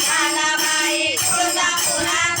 झाला बाई तुळजापुरात